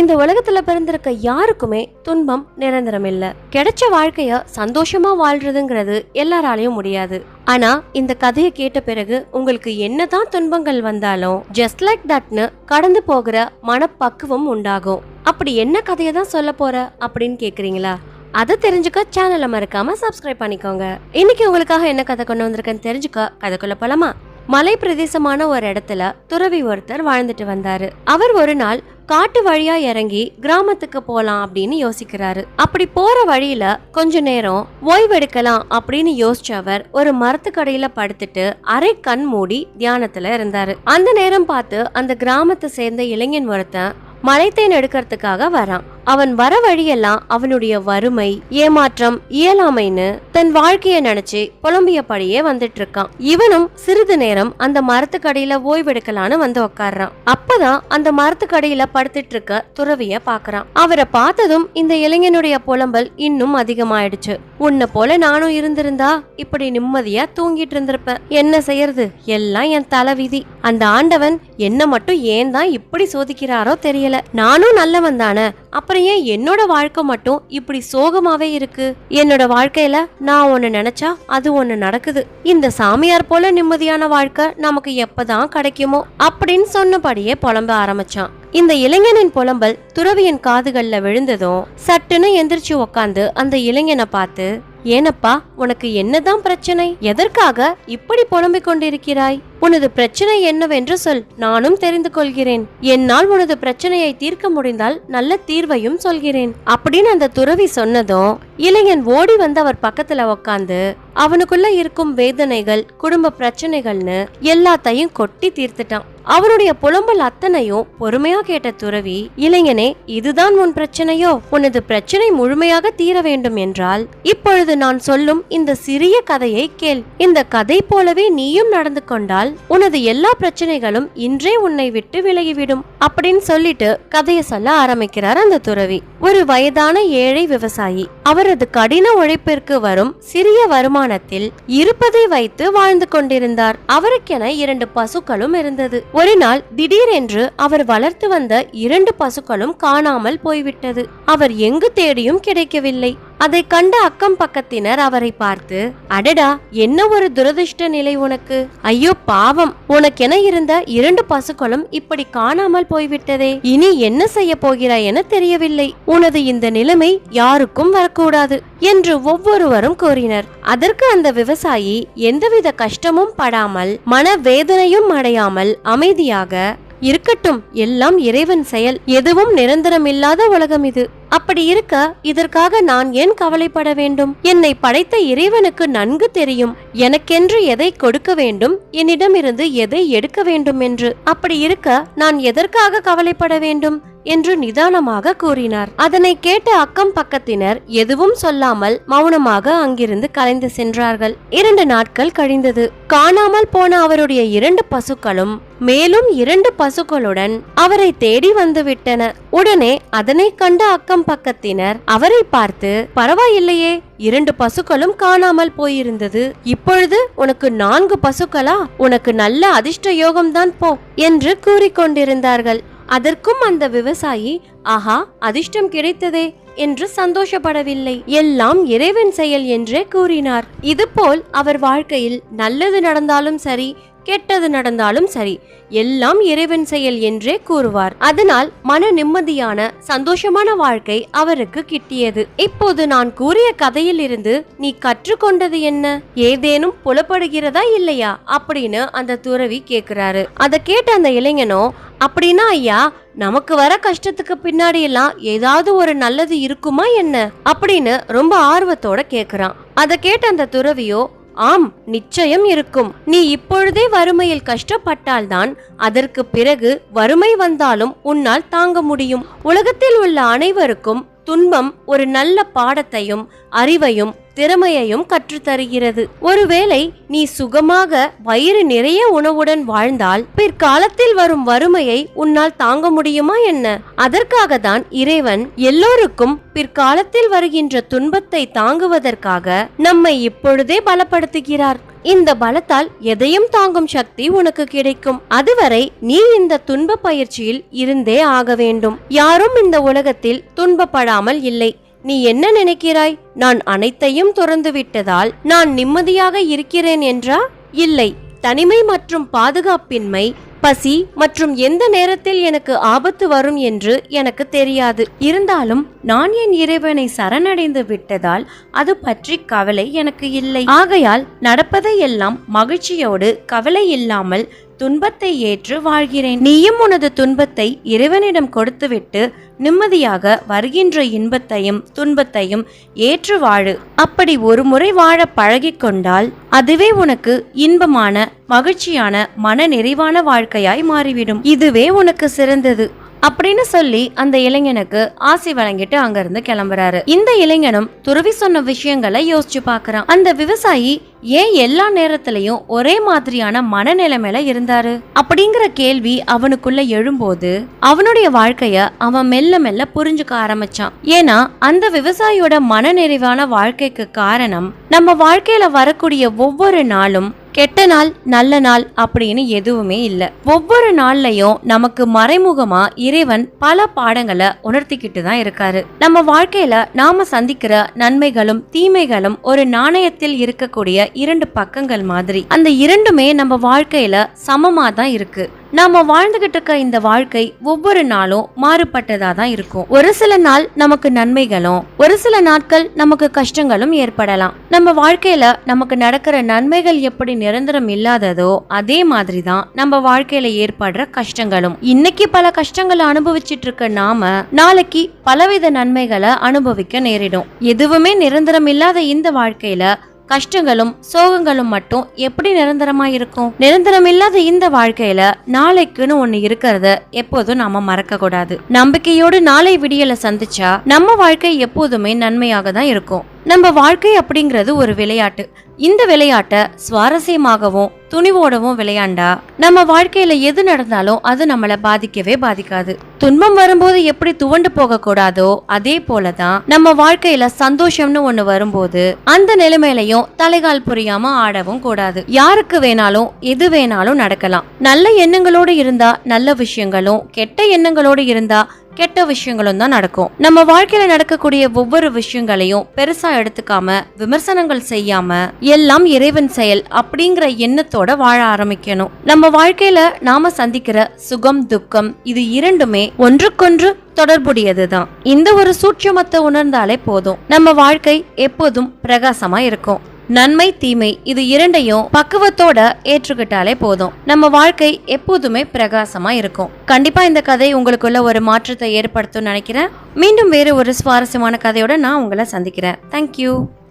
இந்த உலகத்துல பிறந்திருக்க யாருக்குமே துன்பம் நிரந்தரம் இல்ல கிடைச்ச வாழ்க்கைய சந்தோஷமா வாழ்றதுங்கிறது எல்லாராலையும் முடியாது. ஆனா இந்த கதையை கேட்ட பிறகு உங்களுக்கு என்னதான் துன்பங்கள் வந்தாலும் ஜஸ்ட் லைக் தட்னு கடந்து போகிற மனப்பக்குவம் உண்டாகும். அப்படி என்ன கதையை தான் சொல்ல போற அப்படின்னு கேக்குறீங்களா? அதை தெரிஞ்சுக்க சேனலை மறக்காம சப்ஸ்கிரைப் பண்ணிக்கோங்க. இன்னைக்கு உங்களுக்காக என்ன கதை கொண்டு வந்திருக்கேன்னு தெரிஞ்சுக்க கதைக்குள்ள போலாமா? மலை பிரதேசமான ஒரு இடத்துல துறவி ஒருத்தர் வாழ்ந்துட்டு வந்தாரு. அவர் ஒரு நாள் காட்டு வழியா இறங்கி கிராமத்துக்கு போலாம் அப்படின்னு யோசிக்கிறாரு. அப்படி போற வழியில கொஞ்ச நேரம் ஓய்வெடுக்கலாம் அப்படின்னு யோசிச்ச அவர் ஒரு மரத்துக்கடையில படுத்துட்டு அரை கண் மூடி தியானத்துல இருந்தாரு. அந்த நேரம் பார்த்து அந்த கிராமத்தை சேர்ந்த இளைஞன் ஒருத்தன் மலைத்தேன் எடுக்கிறதுக்காக வரான். அவன் வர வழியெல்லாம் அவனுடைய வறுமை ஏமாற்றம் இயலாமைன்னு தன் வாழ்க்கைய நினைச்சு புலம்பியபடியே வந்துட்டு இருக்கான் இவனும் சிறிது நேரம் அந்த மரத்துக்கடையில ஓய்வெடுக்கலான்னு வந்து உட்கார்றான் அப்பதான் அந்த மரத்துக்கடையில படுத்துட்டு இருக்க துறவிய பாக்குறான். அவரை பார்த்ததும் இந்த இளைஞனுடைய புலம்பல் இன்னும் அதிகமாயிடுச்சு. உன்னை போல நானும் இருந்திருந்தா இப்படி நிம்மதியா தூங்கிட்டு இருந்திருப்ப என்ன செய்யறது? எல்லாம் என் தலைவிதி. அந்த ஆண்டவன் என்ன மட்டும் ஏன் தான் இப்படி சோதிக்கிறாரோ தெரியல. நானும் நல்லவன் தானே. அப்ப அப்புறம் ஏன் என்னோட வாழ்க்கை மட்டும் இப்படி சோகமாவே இருக்கு? என்னோட வாழ்க்கையில நான் ஒன்னு நினைச்சா அது ஒன்னு நடக்குது. இந்த சாமியார் போல நிம்மதியான வாழ்க்கை நமக்கு எப்பதான் கிடைக்குமோ அப்படின்னு சொன்னபடியே புலம்ப ஆரம்பிச்சான். இந்த இளைஞனின் புலம்பல் துறவியின் காதுகள்ல விழுந்ததும் சட்டுன்னு எந்திரிச்சு உக்காந்து அந்த இளைஞனை பார்த்து ஏனப்பா உனக்கு என்னதான் பிரச்சனை? எதற்காக இப்படி புலம்பிக் கொண்டிருக்கிறாய்? உனது பிரச்சனை என்னவென்று சொல் நானும் தெரிந்து கொள்கிறேன். என்னால் உனது பிரச்சனையை தீர்க்க முடிந்தால் நல்ல தீர்வையும் சொல்கிறேன். அப்படின்னு அந்த துறவி சொன்னதும் இளைஞன் ஓடி வந்து அவர் பக்கத்துல உக்காந்து அவனுக்குள்ள இருக்கும் வேதனைகள் குடும்ப பிரச்சனைகள்னு எல்லாத்தையும் கொட்டி தீர்த்துட்டான். அவனுடைய புலம்பல் அத்தனையும் பொறுமையா கேட்ட துறவி இளைஞனே இதுதான் உன் பிரச்சனையோ? உனது பிரச்சனை முழுமையாக தீர வேண்டும் என்றால் இப்பொழுது நான் சொல்லும் இந்த சிறிய கதையை கேள். இந்த கதை போலவே நீயும் நடந்து கொண்டால் உனது எல்லா பிரச்சனைகளும் இன்றே உன்னை விட்டு விலகிவிடும் அப்படின்னு சொல்லிட்டு கதையை சொல்ல ஆரம்பிக்கிறார் அந்த துறவி. ஒரு வயதான ஏழை விவசாயி. அவரது கடின உழைப்பிற்கு வரும் சிறிய வருமானத்தில் இருப்பதை வைத்து வாழ்ந்து கொண்டிருந்தார். அவருக்கென இரண்டு பசுக்களும் இருந்தது. ஒரு நாள் திடீரென்று அவர் வளர்த்து வந்த இரண்டு பசுக்களும் காணாமல் போய்விட்டது. அவர் எங்கு தேடியும் கிடைக்கவில்லை. அதை கண்ட அக்கம் பக்கத்தினர் அவரை பார்த்து அடடா என்ன ஒரு துரதிர்ஷ்ட நிலை உனக்கு? ஐயோ பாவம்! உனக்கென இருந்த இரண்டு பசுக்களும் இப்படி காணாமல் போய்விட்டதே. இனி என்ன செய்ய போகிறாய் என தெரியவில்லை. உனது இந்த நிலைமை யாருக்கும் வர வரக்கூடாது என்று ஒவ்வொருவரும் கூறினர். அதற்கு அந்த விவசாயி எந்தவித கஷ்டமும் படாமல் மன வேதனையும் அடையாமல் அமைதியாக இருக்கட்டும். எல்லாம் இறைவன் செயல். எதுவும் நிரந்தரமில்லாத உலகம் இது. அப்படி இருக்க இதற்காக நான் ஏன் கவலைப்பட வேண்டும்? என்னை படைத்த இறைவனுக்கு நன்கு தெரியும். எனக்கென்று எதை கொடுக்க வேண்டும்? என்னிடமிருந்து எதை எடுக்க வேண்டும் என்று. அப்படி இருக்க நான் எதற்காக கவலைப்பட வேண்டும்? என்று நிதானமாக கூறினார். அதனை கேட்ட அக்கம் பக்கத்தினர் எதுவும் சொல்லாமல் மௌனமாக அங்கிருந்து கலைந்து சென்றார்கள். இரண்டு நாட்கள் கழிந்தது. காணாமல் போன அவருடைய இரண்டு பசுக்களும் மேலும் இரண்டு பசுக்களுடன் அவரை தேடி வந்துவிட்டன உடனே அதனை கண்ட அக்கம் பக்கத்தினர் அவரை பார்த்து பரவாயில்லையே இரண்டு பசுக்களும் காணாமல் போயிருந்தது. இப்பொழுது உனக்கு நான்கு பசுக்களா? உனக்கு நல்ல அதிர்ஷ்ட யோகம்தான் போ என்று கூறிக்கொண்டிருந்தார்கள் அதற்கும் அந்த விவசாயி ஆஹா அதிர்ஷ்டம் கிடைத்ததே என்று சந்தோஷப்படவில்லை. எல்லாம் இறைவன் செயல் என்றே கூறினார். இதுபோல் அவர் வாழ்க்கையில் நல்லது நடந்தாலும் சரி கெட்டது நடந்தாலும் சரி எல்லாம் இறைவன் செயல் என்றே கூறுவார். அதனால் மன நிம்மதியான சந்தோஷமான வாழ்க்கை அவருக்கு கிட்டியது. இப்போது நான் கூறிய கதையில் இருந்து நீ கற்றுக்கொண்டது என்ன? ஏதேனும் புலப்படுகிறதா இல்லையா? அப்படின்னு அந்த துறவி கேக்குறாரு. அதை கேட்ட அந்த இளைஞனோ அப்படின்னா ஐயா நமக்கு வர கஷ்டத்துக்கு பின்னாடி எல்லாம் ஏதாவது ஒரு நல்லது இருக்குமா என்ன? அப்படின்னு ரொம்ப ஆர்வத்தோட கேக்குறான். அதை கேட்ட அந்த துறவியோ ஆம் நிச்சயம் இருக்கும். நீ இப்பொழுதே வறுமையில் கஷ்டப்பட்டால்தான் அதற்கு பிறகு வறுமை வந்தாலும் உன்னால் தாங்க முடியும். உலகத்தில் உள்ள அனைவருக்கும் துன்பம் ஒரு நல்ல பாடத்தையும் அறிவையும் திறமையையும் கற்றுத்தருகிறது. ஒருவேளை நீ சுகமாக வயிறு நிறைய உணவுடன் வாழ்ந்தால் பிற்காலத்தில் வரும் வறுமையை உன்னால் தாங்க முடியுமா என்ன? அதற்காக தான் இறைவன் எல்லோருக்கும் பிற்காலத்தில் வருகின்ற துன்பத்தை தாங்குவதற்காக நம்மை இப்பொழுதே பலப்படுத்துகிறார். இந்த பலத்தால் எதையும் தாங்கும் சக்தி உனக்கு கிடைக்கும். அதுவரை நீ இந்த துன்ப பயிற்சியில் இருந்தே ஆக வேண்டும். யாரும் இந்த உலகத்தில் துன்பப்படாமல் இல்லை. நீ என்ன நினைக்கிறாய்? நான் அனைத்தையும் துறந்து விட்டதால் நான் நிம்மதியாக இருக்கிறேன் என்றா? இல்லை. தனிமை மற்றும் பாதுகாப்பின்மை பசி மற்றும் எந்த நேரத்தில் எனக்கு ஆபத்து வரும் என்று எனக்கு தெரியாது. இருந்தாலும் நான் என் இறைவனை சரணடைந்து விட்டதால் அது பற்றி கவலை எனக்கு இல்லை. ஆகையால் நடப்பதையெல்லாம் மகிழ்ச்சியோடு கவலை இல்லாமல் துன்பத்தை ஏற்று வாழ்கிறேன். நீயும் உனது துன்பத்தை இறைவனிடம் கொடுத்துவிட்டு நிம்மதியாக வருகின்ற இன்பத்தையும் துன்பத்தையும் ஏற்று வாழு. அப்படி ஒரு முறை வாழ பழகிக்கொண்டால் அதுவே உனக்கு இன்பமான மகிழ்ச்சியான மன நிறைவான வாழ்க்கையாய் மாறிவிடும். இதுவே உனக்கு சிறந்தது. அப்படின்னு சொல்லி அந்த இளைஞனுக்கு ஆசி வழங்கிட்டு அங்கிருந்து கிளம்புறாரு. இந்த இளைஞனும் துறவி சொன்ன விஷயங்களை யோசிச்சு பாக்குறான் அந்த விவசாயி ஏன் எல்லா நேரத்திலையும் ஒரே மாதிரியான மனநிலைமையில இருந்தாரு? அப்படிங்கிற கேள்வி அவனுக்குள்ள எழும்போது அவனுடைய வாழ்க்கைய அவன் மெல்ல மெல்ல புரிஞ்சுக்க ஆரம்பிச்சான். ஏன்னா அந்த விவசாயியோட மனநிறைவான வாழ்க்கைக்கு காரணம் நம்ம வாழ்க்கையில வரக்கூடிய ஒவ்வொரு நாளும் கெட்ட நாள் நல்ல நாள் அப்படின்னு எதுவுமே இல்லை. ஒவ்வொரு நாள்லையும் நமக்கு மறைமுகமா இறைவன் பல பாடங்களை உணர்த்திக்கிட்டு தான் இருக்காரு. நம்ம வாழ்க்கையில நாம சந்திக்கிற நன்மைகளும் தீமைகளும் ஒரு நாணயத்தில் இருக்கக்கூடிய இரண்டு பக்கங்கள் மாதிரி. அந்த இரண்டுமே நம்ம வாழ்க்கையில சமமா தான் இருக்கு. நாம வாழ்ந்துகிட்டு இருக்க இந்த வாழ்க்கை ஒவ்வொரு நாளும் மாறுபட்டதா தான் இருக்கும். ஒரு சில நாள் நமக்கு நன்மைகளும் ஒரு சில நாட்கள் நமக்கு கஷ்டங்களும் ஏற்படலாம். நம்ம வாழ்க்கையில நமக்கு நடக்கிற நன்மைகள் எப்படி நிரந்தரம் இல்லாததோ அதே மாதிரி தான் நம்ம வாழ்க்கையில ஏற்படுற கஷ்டங்களும். இன்னைக்கு பல கஷ்டங்களை அனுபவிச்சிட்டு இருக்க நாம நாளைக்கு பலவித நன்மைகளை அனுபவிக்க நேரிடும். எதுவுமே நிரந்தரம் இல்லாத இந்த வாழ்க்கையில கஷ்டங்களும் சோகங்களும் மட்டும் எப்படி நிரந்தரமா இருக்கும் நிரந்தரம் இல்லாத இந்த வாழ்க்கையில நாளைக்குன்னு ஒண்ணு இருக்கிறத எப்போதும் நாம மறக்க கூடாது நம்பிக்கையோடு நாளை விடியலை சந்திச்சா நம்ம வாழ்க்கை எப்போதுமே நன்மையாக தான் இருக்கும். நம்ம வாழ்க்கை அப்படிங்கிறது ஒரு விளையாட்டு. இந்த விளையாட்டை சுவாரஸ்யமாகவும் துணிவோடவும் விளையாண்டா. நம்ம வாழ்க்கையில எது நடந்தாலும் அது நம்மள பாதிக்கவே பாதிக்காது. துன்பம் வரும்போது எப்படி துவண்டு போக கூடாதோ அதே போலதான் நம்ம வாழ்க்கையில சந்தோஷம்னு ஒண்ணு வரும்போது அந்த நிலைமையிலையும் தலைகால் புரியாம ஆடவும் கூடாது. யாருக்கு வேணாலும் எது வேணாலும் நடக்கலாம். நல்ல எண்ணங்களோடு இருந்தா நல்ல விஷயங்களும் கெட்ட எண்ணங்களோடு இருந்தா கெட்ட விஷயங்களும் தான் நடக்கும். நம்ம வாழ்க்கையில நடக்கக்கூடிய ஒவ்வொரு விஷயங்களையும் பெருசா எடுத்துக்காம விமர்சனங்கள் செய்யாம எல்லாம் இறைவன் செயல் அப்படிங்கிற எண்ணத்தோட வாழ ஆரம்பிக்கணும். நம்ம வாழ்க்கையில நாம சந்திக்கிற சுகம் துக்கம் இது இரண்டுமே ஒன்றுக்கொன்று தொடர்புடையதுதான் இந்த ஒரு சூட்சமத்தை உணர்ந்தாலே போதும். நம்ம வாழ்க்கை எப்போதும் பிரகாசமா இருக்கும். நன்மை தீமை இது இரண்டையும் பக்குவத்தோட ஏற்றுக்கிட்டாலே போதும். நம்ம வாழ்க்கை எப்போதுமே பிரகாசமா இருக்கும். கண்டிப்பா இந்த கதை உங்களுக்குள்ள ஒரு மாற்றத்தை ஏற்படுத்தும் நினைக்கிறேன். மீண்டும் வேறு ஒரு சுவாரஸ்யமான கதையோட நான் உங்களை சந்திக்கிறேன். தேங்க்யூ